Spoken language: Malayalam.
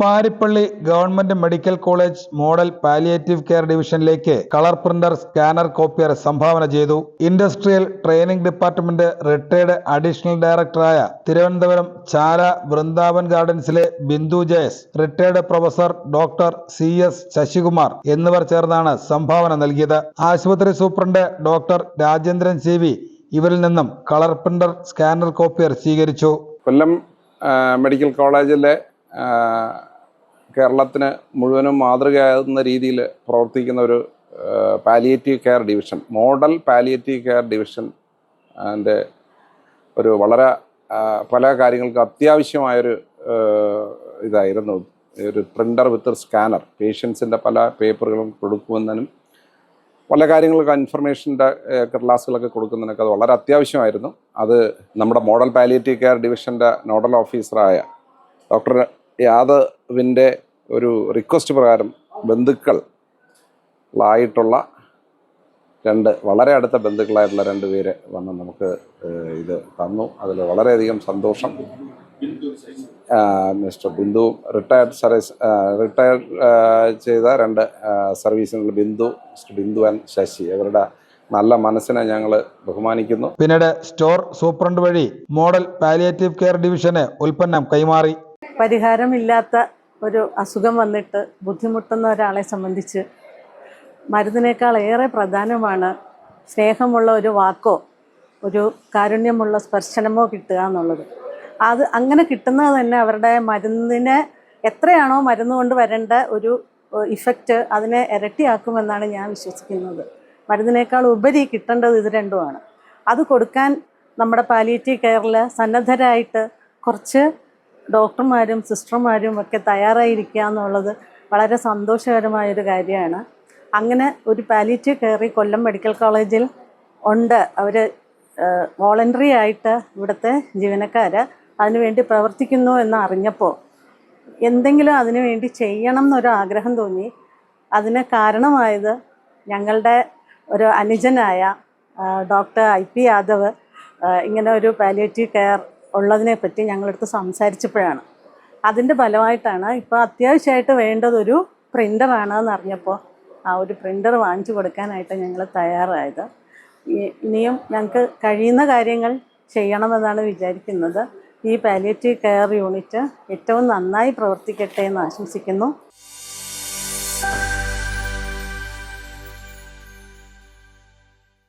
Paripally government medical college model palliative care ഡിവിഷനിലേക്ക് colour printer scanner copier സംഭാവന ചെയ്തു. Industrial training department retired additional ഡയറക്ടറായ Thiruvananthapuram Chala Vrindavan ഗാർഡൻസിലെ Bindu Jayas retired professor doctor C S Sasikumar എന്നിവർ ചേർന്നാണ് സംഭാവന നൽകിയത്. ആശുപത്രി superintendent doctor Rajendran C V ഇവരിൽ നിന്നും കളർ പ്രിന്റർ സ്കാനർ കോപ്പിയർ സ്വീകരിച്ചു. കൊല്ലം മെഡിക്കൽ കോളേജിലെ കേരളത്തിന് മുഴുവനും മാതൃകയാകുന്ന രീതിയിൽ പ്രവർത്തിക്കുന്ന ഒരു palliative care division model palliative care division എന്റെ ഒരു വളരെ പല കാര്യങ്ങൾക്ക് അത്യാവശ്യമായൊരു ഇതായിരുന്നു. ഒരു പ്രിന്റർ വിത്ത് സ്കാനർ പേഷ്യൻസിന്റെ പല പേപ്പറുകളും കൊടുക്കുമെന്നതിനും പല കാര്യങ്ങൾക്ക് ഇൻഫർമേഷന്റെ ക്ലാസ്സുകളൊക്കെ കൊടുക്കുന്നതിനൊക്കെ അത് വളരെ അത്യാവശ്യമായിരുന്നു. അത് നമ്മുടെ മോഡൽ പാലിയേറ്റീവ് കെയർ ഡിവിഷന്റെ നോഡൽ ഓഫീസറായ ഡോക്ടർ യാദവിന്റെ ഒരു റിക്വസ്റ്റ് പ്രകാരം ബന്ധുക്കളായിട്ടുള്ള രണ്ട് വളരെ അടുത്ത ബന്ധുക്കളായിട്ടുള്ള രണ്ട് പേര് വന്ന് നമുക്ക് ഇത് തന്നു. അതിൽ വളരെയധികം സന്തോഷം. Mister Bindu retired service retired ചെയ്ത രണ്ട് സർവീസിനുള്ള ബിന്ദു മിസ്റ്റർ ബിന്ദു ആൻഡ് ശശി. അവരുടെ നല്ല മനസ്സിനെ ഞങ്ങൾ ബഹുമാനിക്കുന്നു. പിന്നീട് സ്റ്റോർ സൂപ്രണ്ട് വഴി മോഡൽ പാലിയേറ്റീവ് കെയർ ഡിവിഷന് ഉൽപ്പന്നം കൈമാറി. പരിഹാരമില്ലാത്ത ഒരു അസുഖം വന്നിട്ട് ബുദ്ധിമുട്ടുന്ന ഒരാളെ സംബന്ധിച്ച് മരുന്നിനേക്കാൾ ഏറെ പ്രധാനമാണ് സ്നേഹമുള്ള ഒരു വാക്കോ ഒരു കാരുണ്യമുള്ള സ്പർശനമോ കിട്ടുക എന്നുള്ളത്. അത് അങ്ങനെ കിട്ടുന്നത് തന്നെ അവരുടെ മരുന്നിനെ എത്രയാണോ മരുന്ന് കൊണ്ട് വരേണ്ട ഒരു ഇഫക്റ്റ് അതിനെ ഇരട്ടിയാക്കുമെന്നാണ് ഞാൻ വിശ്വസിക്കുന്നത്. മരുന്നിനേക്കാൾ ഉപരി കിട്ടേണ്ടത് ഇത് രണ്ടുമാണ്. അത് കൊടുക്കാൻ നമ്മുടെ പാലിയേറ്റീവ് കെയറിൽ സന്നദ്ധരായിട്ട് കുറച്ച് ഡോക്ടർമാരും സിസ്റ്റർമാരും ഒക്കെ തയ്യാറായിരിക്കുക എന്നുള്ളത് വളരെ സന്തോഷകരമായൊരു കാര്യമാണ്. അങ്ങനെ ഒരു പാലിറ്റീവ് കയറി കൊല്ലം മെഡിക്കൽ കോളേജിൽ ഉണ്ട്. അവർ വോളണ്ടറി ആയിട്ട് ഇവിടുത്തെ ജീവനക്കാർ അതിനുവേണ്ടി പ്രവർത്തിക്കുന്നു എന്ന് അറിഞ്ഞപ്പോൾ എന്തെങ്കിലും അതിനുവേണ്ടി ചെയ്യണം എന്നൊരു ആഗ്രഹം തോന്നി. അതിന് കാരണമായത് ഞങ്ങളുടെ ഒരു അനുജനായ ഡോക്ടർ ഐ പി യാദവ് ഇങ്ങനെ ഒരു പാലിയേറ്റീവ് കെയർ ഉള്ളതിനെ പറ്റി ഞങ്ങളടുത്ത് സംസാരിച്ചപ്പോഴാണ്. അതിന്റെ ഫലമായിട്ടാണ് ഇപ്പോൾ അത്യാവശ്യമായിട്ട് വേണ്ടതൊരു പ്രിന്ററാണ് എന്നറിഞ്ഞപ്പോൾ ആ ഒരു പ്രിന്റർ വാങ്ങിച്ചു കൊടുക്കാനായിട്ട് ഞങ്ങൾ തയ്യാറായത്. ഇനിയും ഞങ്ങൾക്ക് കഴിയുന്ന കാര്യങ്ങൾ ചെയ്യണമെന്നാണ് വിചാരിക്കുന്നത്. ഈ പാലിയേറ്റീവ് കെയർ യൂണിറ്റ് ഏറ്റവും നന്നായി പ്രവർത്തിക്കട്ടെ എന്ന് ആശംസിക്കുന്നു.